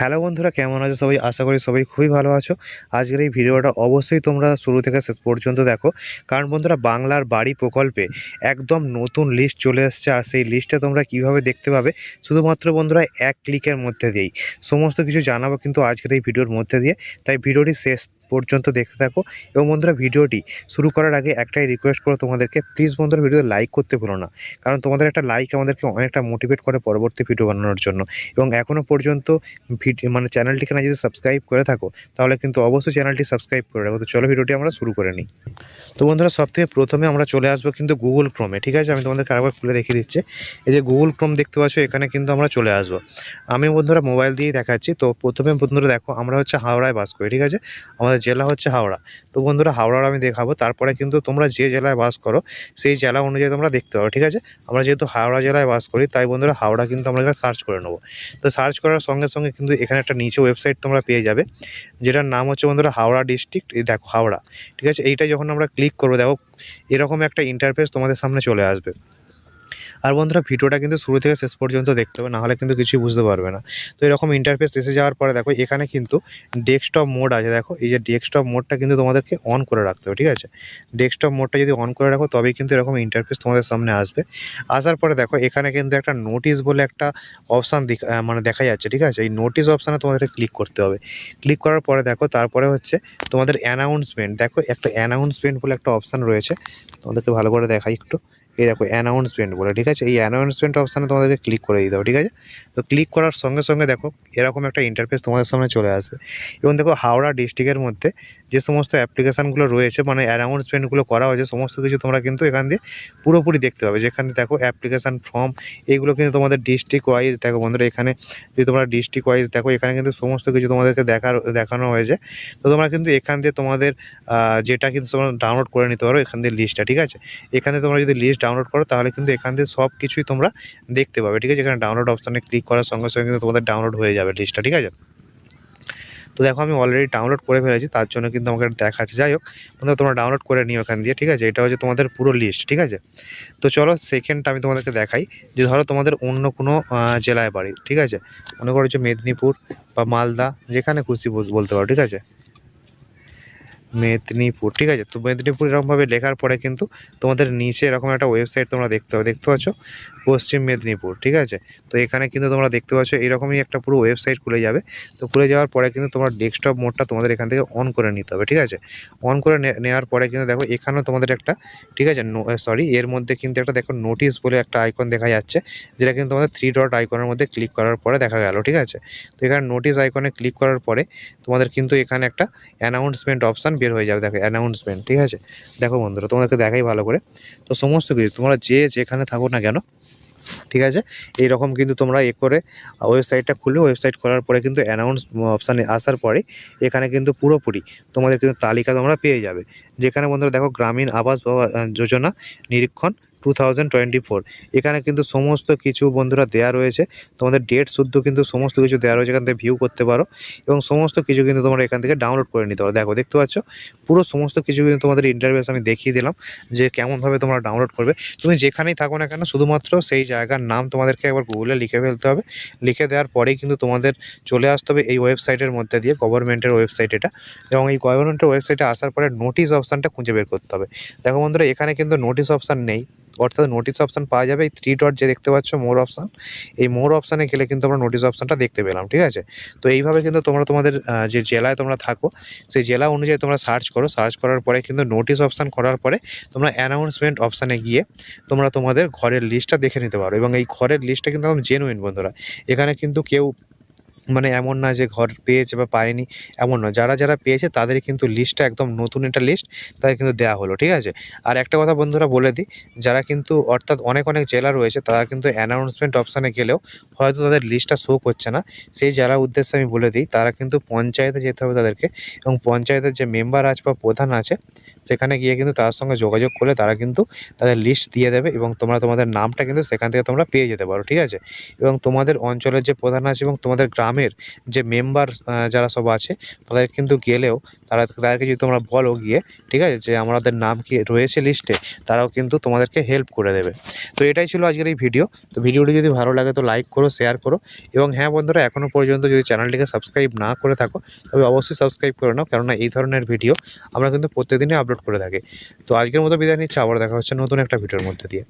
Hello বন্ধুরা, কেমন আছো সবাই? আশা করি সবাই খুবই ভালো আছো। আজকের এই ভিডিওটা অবশ্যই তোমরা শুরু থেকে শেষ পর্যন্ত দেখো। কারণ বন্ধুরা, বাংলার বাড়ি প্রকল্পে একদম নতুন লিস্ট চলে এসছে আর সেই লিস্টটা তোমরা কীভাবে দেখতে পাবে শুধুমাত্র বন্ধুরা এক ক্লিকের মধ্যে দিয়েই। সমস্ত কিছু জানাব কিন্তু আজকের এই ভিডিওর মধ্যে দিয়ে। তাই ভিডিওটি শেষ পর্যন্ত দেখতে থাকো। এবং বন্ধুরা, ভিডিওটি শুরু করার আগে একটাই রিকোয়েস্ট করো তোমাদেরকে প্লিজ বন্ধুরা ভিডিও লাইক করতে ভুলো না। কারণ তোমাদের একটা লাইক আমাদেরকে অনেকটা মোটিভেট করে পরবর্তী ভিডিও বানানোর জন্য। এবং এখনও পর্যন্ত মানে চ্যানেলটিকে না যদি সাবস্ক্রাইব করে থাকো, তাহলে কিন্তু অবশ্যই চ্যানেলটি সাবস্ক্রাইব করে রাখো। তো চলো ভিডিওটি আমরা শুরু করে নিই। তো বন্ধুরা সব থেকে প্রথমে আমরা চলে আসব কিন্তু গুগল ক্রোমে ঠিক আছে? আমি তোমাদেরকে আরেকবার খুলে দেখিয়ে দিচ্ছি। এই যে গুগল ক্রোম দেখতে পাচ্ছ, এখানে কিন্তু আমরা চলে আসব। আমি বন্ধুরা মোবাইল দিয়েই দেখাচ্ছি। তো প্রথমে বন্ধুরা দেখো, আমরা হচ্ছে হাওড়ায় বাস করি, ঠিক আছে? আমাদের জেলা হচ্ছে হাওড়া। তো বন্ধুরা হাওড়ার আমি দেখাবো, তারপরে কিন্তু তোমরা যে জেলায় বাস করো, সেই জেলা অনুযায়ী তোমরা দেখতে পারো, ঠিক আছে? আমরা যেহেতু হাওড়া জেলায় বাস করি, তাই বন্ধুরা হাওড়া কিন্তু আমরা এখানে সার্চ করে নেব। তো সার্চ করার সঙ্গে সঙ্গে কিন্তু এখানে একটা নিচে ওয়েবসাইট তোমরা পেয়ে যাবে, যেটার নাম হচ্ছে বন্ধুরা হাওড়া ডিস্ট্রিক্ট এই দেখো হাওড়া, ঠিক আছে? এইটা যখন আমরা ক্লিক করব, দেখো এরকম একটা ইন্টারফেস তোমাদের সামনে চলে আসবে। আর বন্ধুরা ভিডিওটা কিন্তু শুরু থেকে শেষ পর্যন্ত দেখতে হবে, নাহলে কিন্তু কিছুই বুঝতে পারবে না। তো এরকম ইন্টারফেস এসে যাওয়ার পরে দেখো, এখানে কিন্তু ডেস্কটপ মোড আছে। দেখো, এই যে ডেস্কটপ মোডটা কিন্তু তোমাদেরকে অন করে রাখতে হবে, ঠিক আছে? ডেস্কটপ মোডটা যদি অন করে রাখো, তবেই কিন্তু এরকম ইন্টারফেস তোমাদের সামনে আসবে। আসার পরে দেখো, এখানে কিন্তু একটা নোটিশ বলে একটা অপশান মানে দেখা যাচ্ছে, ঠিক আছে? এই নোটিশ অপশানে তোমাদেরকে ক্লিক করতে হবে। ক্লিক করার পরে দেখো, তারপরে হচ্ছে তোমাদের অ্যানাউন্সমেন্ট দেখো, একটা অ্যানাউন্সমেন্ট বলে একটা অপশান রয়েছে। তোমাদেরকে ভালো করে দেখাই একটু। এই দেখো অ্যানাউন্সমেন্ট বলে, ঠিক আছে? এই অ্যানাউন্সমেন্ট অপশানে তোমাদেরকে ক্লিক করে দিতে হবে, ঠিক আছে? তো ক্লিক করার সঙ্গে সঙ্গে দেখো, এরকম একটা ইন্টারফেস তোমাদের সামনে চলে আসবে। এবং দেখো, হাওড়া ডিস্ট্রিক্টের মধ্যে যে সমস্ত অ্যাপ্লিকেশানগুলো রয়েছে মানে অ্যানাউন্সমেন্টগুলো করা হয়েছে, সমস্ত কিছু তোমরা কিন্তু এখান দিয়ে পুরোপুরি দেখতে পাবে। যেখানে দেখো অ্যাপ্লিকেশান ফর্ম এইগুলো কিন্তু তোমাদের ডিস্ট্রিক্ট ওয়াইজ দেখো বন্ধুরা, এখানে যদি তোমরা ডিস্ট্রিক্ট ওয়াইজ দেখো, এখানে কিন্তু সমস্ত কিছু তোমাদেরকে দেখার, দেখানো হয়েছে। তো তোমরা কিন্তু এখান দিয়ে তোমাদের যেটা কিন্তু তোমরা ডাউনলোড করে নিতে পারো, এখান দিয়ে লিস্টটা ঠিক আছে? এখানে তোমরা যদি লিস্ট ডাউনলোড করো, তাহলে কিন্তু এখান দিয়ে সব কিছুই তোমরা দেখতে পাবে, ঠিক আছে? এখানে ডাউনলোড অপশানে ক্লিক করার সঙ্গে সঙ্গে কিন্তু তোমাদের ডাউনলোড হয়ে যাবে লিস্টটা ঠিক আছে? তো দেখো, আমি অলরেডি ডাউনলোড করে ফেলেছি, তার জন্য কিন্তু আমাকে দেখাচ্ছে। যাই হোক, বন্ধুরা, তোমরা ডাউনলোড করে নিও এখান দিয়ে, ঠিক আছে? এটা হচ্ছে তোমাদের পুরো লিস্ট ঠিক আছে? তো চলো সেকেন্ডটা আমি তোমাদেরকে দেখাই, যে ধরো তোমাদের অন্য কোনো জেলায় বাড়ি, ঠিক আছে? মনে করো যে মেদিনীপুর বা মালদা, যেখানে খুশি বলতে পারো, ঠিক আছে? মেদিনীপুর, ঠিক আছে? তো মেদিনীপুর এরকমভাবে লেখার পরে কিন্তু তোমাদের নিচে এরকম একটা ওয়েবসাইট তোমরা দেখতে হবে দেখতে পাচ্ছ? পশ্চিম মেদিনীপুর, ঠিক আছে? তো এখানে কিন্তু তোমরা দেখতে পাচ্ছ, এরকমই একটা পুরো ওয়েবসাইট খুলে যাবে। তো খুলে যাওয়ার পরে কিন্তু তোমার ডেস্কটপ মোডটা তোমাদের এখান থেকে অন করে নিতে হবে, ঠিক আছে? অন করে নেওয়ার পরে কিন্তু দেখো, এখানেও তোমাদের একটা, ঠিক আছে? সরি এর মধ্যে কিন্তু একটা দেখো নোটিশ বলে একটা আইকন দেখা যাচ্ছে, যেটা কিন্তু তোমাদের থ্রি ডট আইকনের মধ্যে ক্লিক করার পরে দেখা গেল, ঠিক আছে? তো এখানে নোটিশ আইকনে ক্লিক করার পরে তোমাদের কিন্তু এখানে একটা অ্যানাউন্সমেন্ট অপশান বের হয়ে যাবে, দেখো অ্যানাউন্সমেন্ট ঠিক আছে? দেখো বন্ধুরা, তোমাদেরকে দেখাই ভালো করে। তো সমস্ত কিছু, তোমরা যে যেখানে থাকো না কেন ঠিক আছে? এই রকম কিন্তু তোমরা এ করে ওয়েবসাইটটা খুলে ওয়েবসাইট খোলার পরে কিন্তু অ্যানাউন্স অপশানে আসার পরে এখানে কিন্তু পুরোপুরি তোমাদের কিন্তু তালিকা তোমরা পেয়ে যাবে। যেখানে বন্ধুরা দেখো, গ্রামীণ আবাস যোজনা, নিরীক্ষণ টু এখানে কিন্তু সমস্ত কিছু বন্ধুরা দেওয়া রয়েছে। তোমাদের ডেট শুদ্ধ কিন্তু সমস্ত কিছু দেওয়া রয়েছে। এখান থেকে ভিউ করতে পারো। এবং সমস্ত কিছু কিন্তু তোমরা এখান থেকে ডাউনলোড করে নিতে পারো। দেখো, দেখতে পাচ্ছ? পুরো সমস্ত কিছু কিন্তু তোমাদের ইন্টারভেস আমি দেখিয়ে দিলাম যে কেমনভাবে তোমরা ডাউনলোড করবে। তুমি যেখানেই থাকো না কেন, শুধুমাত্র সেই জায়গার নাম তোমাদেরকে একবার গুগলে লিখে ফেলতে হবে। লিখে দেওয়ার পরেই কিন্তু তোমাদের চলে আসতে হবে এই ওয়েবসাইটের মধ্যে দিয়ে গভর্নমেন্টের ওয়েবসাইট এটা। এবং এই গভর্নমেন্টের ওয়েবসাইটে আসার পরে নোটিশ অপশানটা খুঁজে বের করতে হবে। দেখো বন্ধুরা, এখানে কিন্তু নোটিশ অপশান নেই। অর্থাৎ নোটিশ অপশান পাওয়া যাবে। এই থ্রি ডট যে দেখতে পাচ্ছ মোর অপশান এই মোর অপশানে গেলে কিন্তু আমরা নোটিশ অপশানটা দেখতে পেলাম, ঠিক আছে? তো এইভাবে কিন্তু তোমরা তোমাদের যে জেলায় তোমরা থাকো, সেই জেলা অনুযায়ী তোমরা সার্চ করো। সার্চ করার পরে কিন্তু নোটিশ অপশান করার পরে তোমরা অ্যানাউন্সমেন্ট অপশানে গিয়ে তোমরা তোমাদের ঘরের লিস্টটা দেখে নিতে পারো। এবং এই ঘরের লিস্টটা কিন্তু একদম জেনুইন বন্ধুরা। এখানে কিন্তু কেউ মানে এমন না যে ঘর পেয়েছে বা পায়নি, এমন নয়। যারা যারা পেয়েছে তাদের কিন্তু লিস্টটা একদম নতুন একটা লিস্ট তাদের কিন্তু দেওয়া হলো, ঠিক আছে? আর একটা কথা বন্ধুরা বলে দিই, যারা কিন্তু অর্থাৎ অনেক অনেক জেলা রয়েছে, তারা কিন্তু অ্যানাউন্সমেন্ট অপশানে গেলেও হয়তো তাদের লিস্টটা শো করছে না। সেই জেলার উদ্দেশ্যে আমি বলে দিই, তারা কিন্তু পঞ্চায়েতে যেতে হবে তাদেরকে এবং পঞ্চায়েতের যে মেম্বার আছে বা প্রধান আছে সেখানে গিয়ে কিন্তু তার সঙ্গে যোগাযোগ করলে তারা কিন্তু তাদের লিস্ট দিয়ে দেবে এবং তোমরা তোমাদের নামটা কিন্তু সেখান থেকে তোমরা পেয়ে যেতে পারো, ঠিক আছে? এবং তোমাদের অঞ্চলের যে প্রধান আছে এবং তোমাদের গ্রামের যে মেম্বার যারা সব আছে, তাদের কিন্তু গেলেও তারা, তাদেরকে যদি তোমরা বলো গিয়ে, ঠিক আছে, যে আমাদের নাম কি রয়েছে লিস্টে তারাও কিন্তু তোমাদেরকে হেল্প করে দেবে। তো এটাই ছিল আজকের এই ভিডিও তো ভিডিওটি যদি ভালো লাগে তো লাইক করো শেয়ার করো এবং হ্যাঁ বন্ধুরা এখনও পর্যন্ত যদি চ্যানেলটিকে সাবস্ক্রাইব না করে থাকো, তবে অবশ্যই সাবস্ক্রাইব করে নাও। কেননা এই ধরনের ভিডিও আমরা কিন্তু প্রত্যেকদিনই আপলোড করে থাকে। তো আজকের মতো বিদায় নিচ্ছে, আবার দেখা হচ্ছে নতুন একটা ভিডিওর মধ্যে দিয়ে।